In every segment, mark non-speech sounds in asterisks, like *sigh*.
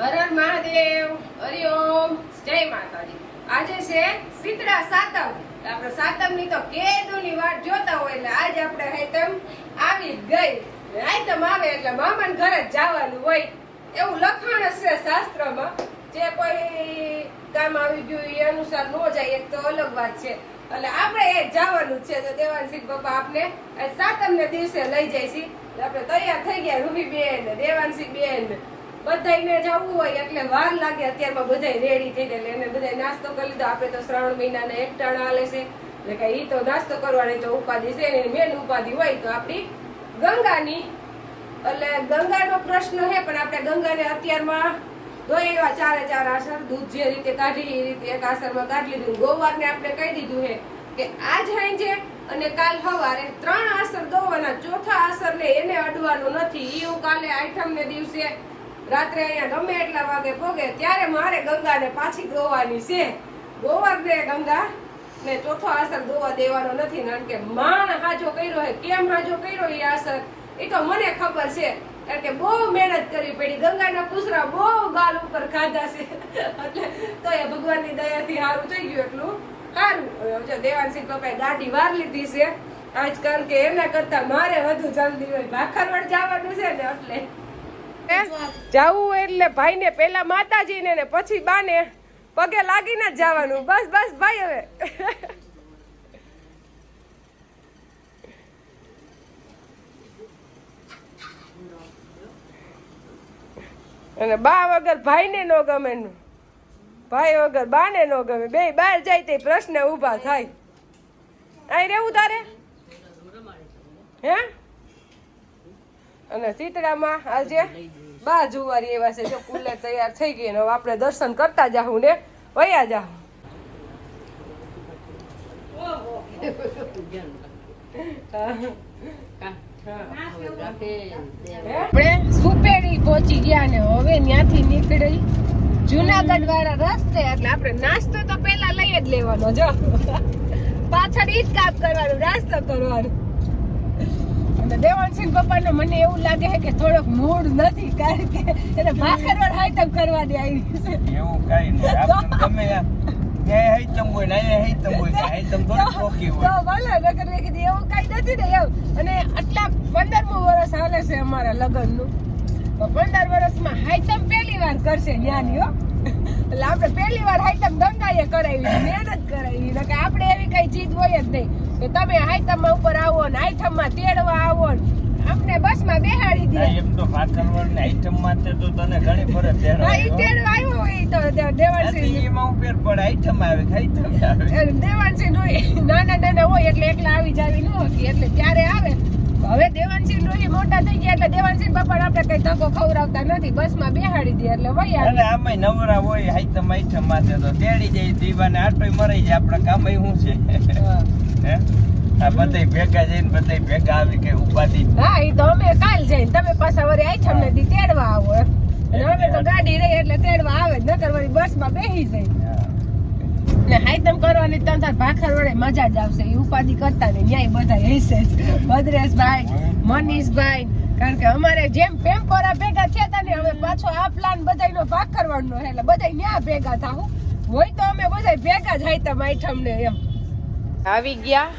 હર હર મહાદેવ હરિઓમ જય માતાજી. આજે છે શીતળા સાતમ. આપણે સાતમની તો કેદુની વાટ જોતા હોય એટલે આજ આપણે હેતમ આવી ગઈ. આઈટમ આવે એટલે મામાને ઘરે જ જવાનું હોય. એવું લખાણ છે શાસ્ત્રમાં. જે કોઈ કામ આવી ગયું એ અનુસાર ન જાય, એક તો અલગ વાત છે. એટલે આપણે એ જવાનું છે. તો દેવાનસિંહ બાપા આજ સાતમને દિવસે લઈ જાય છે. આપણે તૈયાર થઈ ગયા રૂબી બેન દેવાનસિંહ બેન. બધાયને જવું હોય એટલે વાર લાગે, અત્યારમાં બધાય રેડી થઈ જાય. એને બધાય નાસ્તો કરી લીધો. આપણે તો શ્રાવણ મહિનાના એકટાણા હાલે છે. એટલે કે એ તો નાસ્તો કરવાની તો ઉપાધિ છે ને મેન ઉપાધિ હોય તો આપણી ગંગાની. એટલે ગંગાનો પ્રશ્ન છે, પણ આપણે ગંગાને અત્યારમાં ધોઈ એવા ચારે ચાર આસર દૂધ જે રીતે કાઢી, એ રીતે એક આસરમાં કાઢી લીધું. ગોવારને આપણે કહી દીધું છે કે આજ હાંજે અને કાલ સવારે ત્રણ આસર દોવાના ચોથા આસરને એને અડવાનું નથી. એવું કાલે આઠમને દિવસે રાત્રે અહીંયા ગમે એટલા વાગે ભોગે, ત્યારે મારે ગંગાને પાછી ગોવાની છે. ગોવારને ગંગા ને ચોથો આસર ગોવા દેવાનો નથી, કારણ કે માણ હાજો કર્યો હે, કેમ હાજો કર્યો એ આસર એ તો મને ખબર છે, કારણ કે બહુ મહેનત કરવી પડી. ગંગાના પુસરા બહુ ગાલ ઉપર ખાધા છે. એટલે તો એ ભગવાનની દયાથી સારું થઈ ગયું એટલું. સારું જો દેવાનસિંહ પપ્પાએ ગાડી વાર લીધી છે. આજ કારણ કે એના કરતા મારે વધુ જલ્દી હોય. ભાખરવડ જવાનું છે ને એટલે જાવું એટલે ભાઈને પેલા માતાજીને ને પછી બાને. પગે લાગીને જ જવાનું. બસ બસ, ભાઈ હવે. અને બા વગર ભાઈને નો ગમે ભાઈ વગર બાને નો ગમે. બે બહાર જાય તે પ્રશ્ન ઊભા થાય. અહીં રહેવું તારે? હે? અને શીતળામાં આજે? બા જુવારી એવા છે, જો કુલર તૈયાર થઈ ગઈ ને આપણે દર્શન કરતા જાહું ને, વયા જાહું. આપણે સુપેરી પહોંચી ગયા ને હવે ત્યાંથી નીકળી. જુનાગઢ વાળા રસ્તે, એટલે આપણે નાસ્તો તો પેલા લઈ જ લેવાનો, જો. પાછળ ઈ જ કરવાનું, નાસ્તો કરવાનું. અને દેવાનસિંહ પપ્પાને મને એવું લાગે છે કે થોડોક મૂડ નથી કારણ કે એને ભાખરવડ આઈટમ કરવાની આવી છે. એવું કઈ નહીં. આપણે ગમે ત્યાં હાઈતમ હોય ને અહીંયા હાઈતમ હોય કે હાઈતમ થોડી રોકી તો ભલે નકર મેં કીધું એવું કઈ નથી ને એવું અને આટલા પંદરમું વર્ષ હાલે છે અમારા લગ્નનું. તો પંદર વર્ષમાં હાઈટમ પહેલી વાર કરશે જ્ઞાની હો. એટલે આપણે પહેલી વાર હાઈટમ ગંગાએ કરાવી મહેનત કરાવી. નકર આપણે એવી કઈ ચીજ હોય જ નહીં. કે તમે હાઈટમ ઉપર આવો ને હાઈટમમાં તેડવા આવો ને. અમને બસમાં બેહાડી દે. એમ તો ભાખરવડ ને આઈટમ તે તો તને ઘણી ફરજ હા ઈ તેડવા આવ્યો ઈ તો દેવાનસિંહ એમાં ઉપર પડ આઈટમ આવે આઈટમ આવે? દેવાનસિંહ ડોહી નાના નાના હોય એટલે એકલા આવી જાવી ન હતી એટલે ત્યારે આવે. હવે દેવાનસિંહ ડોહી મોટા થઈ ગયા એટલે દેવાનસિંહ બાપા આપણે કઈ ધક્કો ખવડાવતા નથી બસમાં બેહાડી દે એટલે વહી અને આમાં નવરા હોય આઈટમ આઈટમમાં તો તેડી જાય દીવાને આટોય મરાઈ જાય આપણા કામ શું છે. હે. આ બધાય ભેગા જઈને બધાય ભેગા આવી કે ઉપાધિ. હા એ તો અમે કાલ જઈને તમે પાછા વળી આઈટમ નથી તેડવા આવો અને અમે તો ગાડી રહી એટલે તેડવા આવે જ નકર વળી બસમાં બેસી જાય. ને હાઈતમ કરવાની તમ તાર ભાખર વડે મજા જ આવશે. એ ઉપાધિ કરતા ને ન્યાય બધા હશે. ભદ્રેશભાઈ મનીષભાઈ કારણ કે અમારે જેમ પેમ્પોરા ભેગા થયા હતા ને હવે પાછો આ પ્લાન બધાયનો ભાગ કરવાનો એટલે બધાય ન્યા ભેગા થાવું હોય તો અમે બધાય ભેગા જ હાઈતમ આઈઠમ ને એમ. આવી ગયા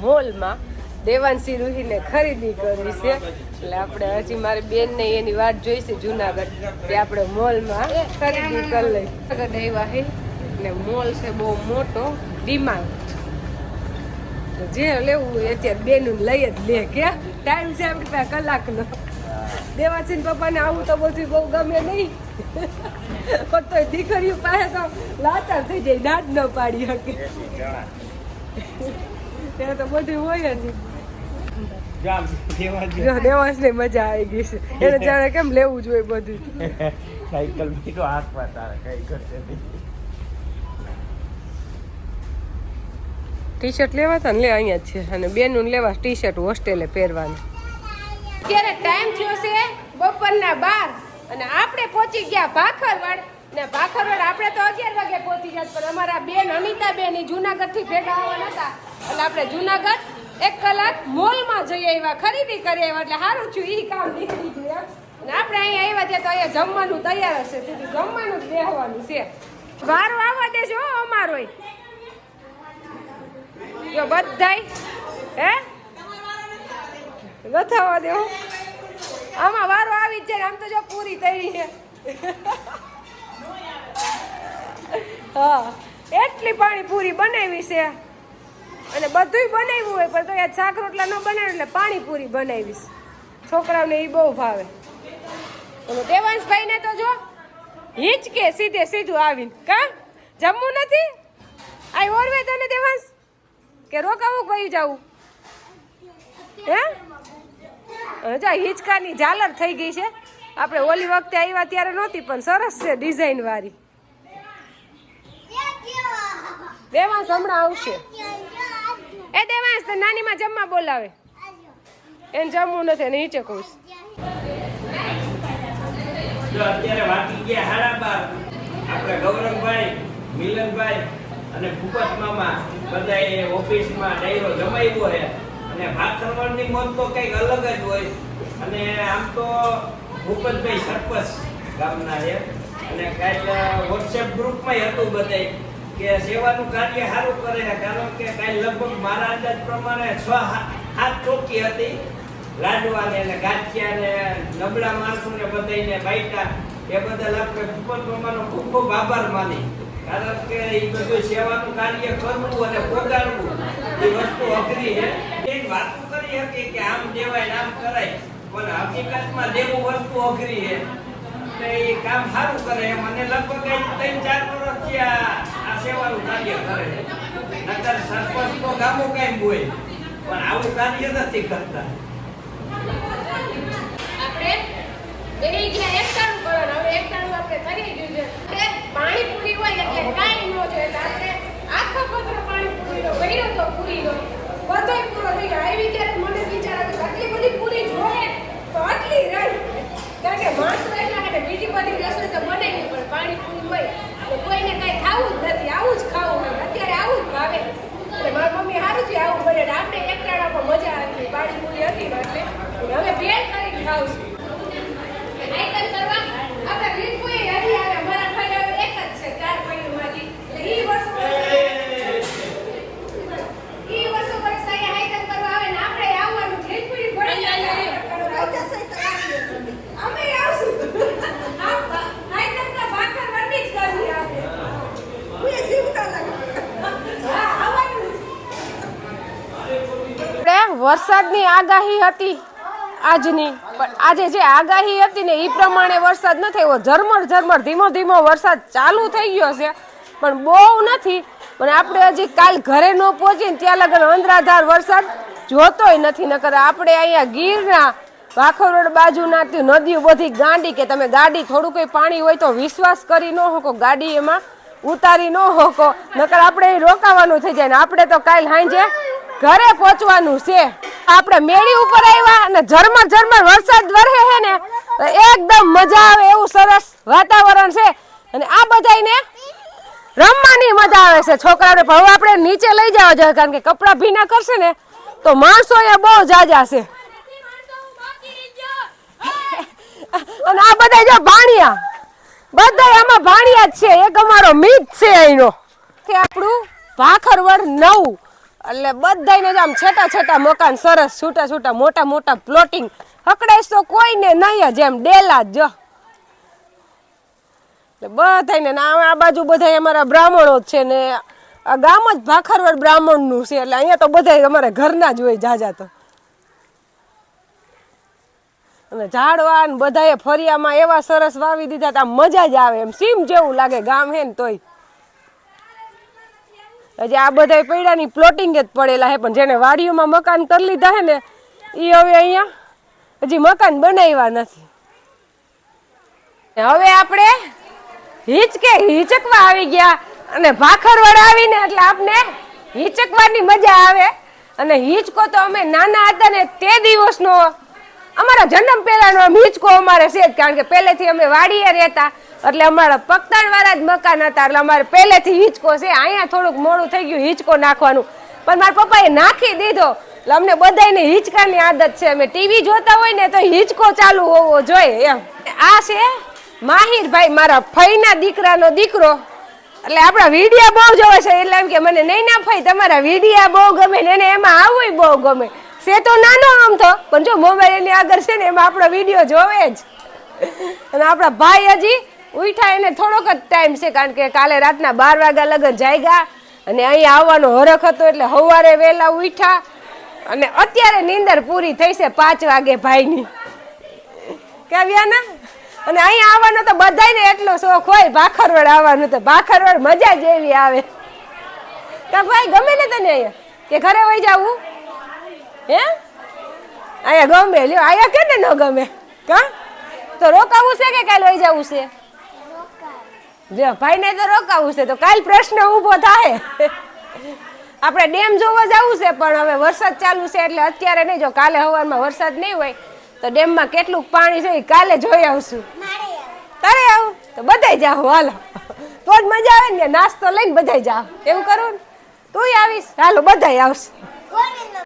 મોલમાં. દેવાંશી રૂહીને ખરીદી કરવી છે. એટલે આપણે હજી મારી બેન ને એની વાત જોઈશે જુનાગઢ. કે આપણે મોલમાં ખરીદી કરી લઈ જુનાગઢ આવ્યા હે. ને મોલ છે બહુ મોટો ડિમાન્ડ જે લેવું હોય અત્યારે બેનું લઈ જ લે. કે ટાઈમ છે આપણી પાસે કલાકનો. દેવાસિંહ પપ્પાને આવું તો બધું બહુ ગમે નહીં. *laughs* પણ તો દીકરીઓ પાસે તો લાચાર થઈ જાય, દાંત ન પાડી શકે. ત્યાં તો બધું હોય જ. જો. દેવાંશ ને મજા આવી ગઈ છે. એને જાણે કેમ લેવું જોઈએ બધું. સાયકલ બીજો હાથમાં તારે કઈ કરશે ટી શર્ટ લેવા હતા ને લે અહીંયા જ છે. અને બેનું લેવા ટી શર્ટ હોસ્ટેલે પહેરવાનું. અત્યારે ટાઈમ થયો છે બપોરના બાર. અને આપણે પહોંચી ગયા ભાખરવડ. ને ભાખરવડ આપણે તો અગિયાર વાગે પહોંચી ગયા પણ અમારા બેન અનિતા બેન જુનાગઢથી ભેગા આવવાના હતા. એટલે આપણે જુનાગઢ એક કલાક મોલમાં જઈ આવ્યા, ખરીદી કરી આવ્યા, એટલે સારું થયું એ કામ નીકળી ગયું એમ. આપણે અહીંયા આવ્યા ત્યાં તો અહીંયા જમવાનું તૈયાર હશે જમવાનું જ બેહવાનું છે. વારો આવવા દેજો અમારોય. જો બધાય, હે? ગથાવા દેવું આમાં વારો આવી જ જાય આમ તો જો પૂરી તૈયારી છે. *laughs* એટલી પાણી પૂરી બનાવી છે. અને બધુંય બનાવ્યું હોય, પણ તો યાર શાક રોટલા ન બનાવે એટલે પાણીપુરી બનાવીશ છોકરાઓને એ બહુ ભાવે. દેવાંશભાઈને તો જો, હિંચકે સીધે સીધું આવીને, કા? જમવું નથી? આ ઓરવે તને દેવાંશ? કે રોકાવું કઈ જાવું? હે? હજા હિંચકાની ઝાલર થઈ ગઈ છે. આપણે ઓલી વખતે આવ્યા ત્યારે નહોતી, પણ સરસ છે ડિઝાઇન વાળી. દેવાંશ હમણાં આવશે. એ દેવાંશ તો નાનીમાં જમવા બોલાવે. એને જમવું નથી, એને નીચે કહું. અત્યારે વાગી ગયા બાર. આપણે ગૌરંગભાઈ, મિલનભાઈ અને ભૂપત મામા બધાએ ઓફિસમાં ડાયરો જમાવ્યો છે. અને ભાખરવણની મોત તો કંઈક અલગ જ હોય. અને આમ તો ભૂપતભાઈ સરપંચ ગામના છે. અને કાંઈક વોટ્સએપ ગ્રુપમાં હતું બધાય. કે સેવાનું કાર્ય સારું કરે કારણ કે કાલ લગભગ મારા અંદાજ પ્રમાણે છ હાથ ચોકી હતી. લાડવાને ને ગાંઠિયાને, નબળા માણસોને બધાને બાઈટા એ બધા આપણે ભૂપત મામાનો ખૂબ ખૂબ આભાર માની. કારણ કે એ બધું સેવાનું કાર્ય કરવું અને પોગાડવું એ વસ્તુ અઘરી છે. એક વાતો કરી હતી કે આમ દેવાય આમ કરાય, પણ હકીકતમાં દેવું વસ્તુ અઘરી છે. એટલે એ કામ સારું કરે મને લગભગ ત્રણ ચાર વર્ષ આ હોય. પણ આવું કાર્ય નથી કરતા. આપણે બેહી ગયા એકટાણું કરવાનું. હવે છે આપણે પાણીપુરી હોય એટલે કાંઈ ન આખો પત્ર પાણીપુરીનો કર્યો તો પૂરીનો બધોય પૂરો થઈ ગયો મને વિચાર આવ્યો આટલી બધી પૂરી જોઈએ તો આટલી રહી. કે માણસો બીજી બધી રસોઈ તો બનાવી પણ પાણીપુરી હોય તો કોઈને કાંઈ ખાવું જ નથી આવું જ ખાવું હોય અત્યારે આવું જ ભાવે એટલે મારી મમ્મી સારું છે આવું બને એટલે આપણે એકટાણા પર મજા આવી પાણીપુરી હતી ને એટલે હવે ભેળ કરીને ખાવું છું આઈટમ કરવા આપણે રીતપુરી હરી આવે મારા ભાઈ હવે એક જ છે ચાર ભાઈઓમાંથી એટલે ઈ વર્ષો ઈ વર્ષો વર્ષ અહીંયા આઈટમ કરવા આવે ને આપણે આવવાનું છે. રીતપુરી ભણી અમે આવશું આ ભા- આઈટમ તો ભાખર વટી જ કરવી આપણે હા આવવાનું આપણે વરસાદની આગાહી હતી આજની. આજે જે આગાહી હતી ને એ પ્રમાણે વરસાદ ન થયો. ઝરમર ઝરમર, ધીમો ધીમો વરસાદ ચાલુ થઈ ગયો છે. પણ બહુ નથી. પણ આપણે હજી કાલ ઘરે ન પહોંચીને ત્યાં લગન અંધરાધાર વરસાદ જોતોય નથી. નકર આપણે અહીંયા ગીરના વાખર રોડ બાજુના નદીઓ બધી ગાંડી કે તમે ગાડી થોડું કંઈ પાણી હોય તો વિશ્વાસ કરી ન હોકો ગાડી એમાં ઉતારી ન હોકો નકર આપણે રોકાવાનું થઈ જાય ને, આપણે તો કાલ સાંજે ઘરે પહોંચવાનું છે. આપણે મેળી ઉપર આવ્યા અને ઝરમર ઝરમર વરસાદ વરસે છે ને એકદમ મજા આવે એવું સરસ વાતાવરણ છે. અને આ બધાયને રમવાની મજા આવે છે. છોકરાઓને ભાવ આપણે નીચે લઈ જવા જોઈએ, કારણ કે કપડાં ભીના કરશે ને, તો માણસો એ બહુ જાજા છે. અને આ બધા જો ભાણિયા. બધા આમાં ભાણિયા જ છે. એક અમારો મિત છે અહીંનો. કે આપણું ભાખરવડ નવું. એટલે બધાને જ આમ છેટા છેટા મકાન સરસ, છૂટા છૂટા, મોટા મોટા પ્લોટિંગ હકડાઈશ તો કોઈને નહીં જ, એમ ડેલા જ, જો. બધાને આ બાજુ બધા અમારા બ્રાહ્મણો જ છે ને, આ ગામ જ ભાખરવડ બ્રાહ્મણનું છે, એટલે અહીંયા તો બધા અમારા ઘરના જ હોય જાજા તો. અને ઝાડવા ને બધાએ ફરિયામાં એવા સરસ વાવી દીધા તા મજા જ આવે, એમ સીમ જેવું લાગે ગામ હે ને તોય. હજી આ બધા પૈડાની પ્લોટિંગ જ પડેલા હે, પણ જેને વાડીઓમાં મકાન કરી લીધા હે ને એ હવે અહીંયા હજી મકાન બનાવ્યા નથી. હવે આપણે હિચકે હિચકવા આવી ગયા અને ભાખરવડ આવીને એટલે આપને હિચકવાની મજા આવે. અને હિચકો તો અમે નાના હતા ને તે દિવસનો અમારા જન્મ પહેલાનો હિંચકો અમારે છે જ, કારણ કે પહેલેથી અમે વાડીએ રહેતા. એટલે અમારા પગતાણવાળા જ મકાન હતા, એટલે અમારે પહેલેથી હિંચકો છે. અહીંયા થોડુંક મોડું થઈ ગયું હિંચકો નાખવાનું. પણ મારા પપ્પાએ નાખી દીધો. એટલે અમને બધાયને હિંચકાની આદત છે. અમે ટીવી જોતા હોય ને તો હિંચકો ચાલુ હોવો જોઈએ એમ. આ છે માહિરભાઈ, મારા ફઈના દીકરાનો દીકરો. એટલે આપણા વિડિયા બહુ જોવે છે. એટલે એમ કે મને નહીં ના ફઈ તમારા વિડિયા બહુ ગમે ને એને એમાં આવવું બહુ ગમે. છે તો નાનો આમ તો, પણ જો મોબાઈલ એની આગળ છે ને, એમાં આપણો વીડિયો જોવે જ. અને આપણા ભાઈ હજી ઉઠા એને થોડોક જ ટાઈમ છે, કારણ કે કાલે રાતના બાર વાગ્યા લગન જાગ્યા. અને અહીં આવવાનો હરખ હતો, એટલે સવારે વહેલા ઉઠા અને અત્યારે નીંદર પૂરી થઈ છે પાંચ વાગે ભાઈની. કાવ્યા ના અને અહીંયા આવવાનો તો બધાયને એટલો શોખ હોય, ભાખરવડ આવવાનું તો ભાખરવડ મજા જ એવી આવે. કા ભાઈ, ગમે ને તને અહીંયા? કે ઘરે વહી જાવું? હે? અહીંયા ગમે લ્યો. અહીંયા કે ને ગમે? કા? તો રોકાવું છે કે કાલ વહી જવું છે? જો ભાઈને તો રોકાવું છે. તો કાલ પ્રશ્ન ઊભો થાય. આપણે ડેમ જોવા જવું છે, પણ હવે વરસાદ ચાલુ છે એટલે અત્યારે નહીં. જો કાલે હવામાં વરસાદ નહીં હોય, તો ડેમમાં કેટલું પાણી છે કાલે જોઈ આવશું. તારે આવું? તો બધાય જાઓ, હાલો. તો જ મજા આવે ને, નાસ્તો લઈને બધાય જાઓ. એવું કરું તું આવીશ. હાલો, બધાય આવશે.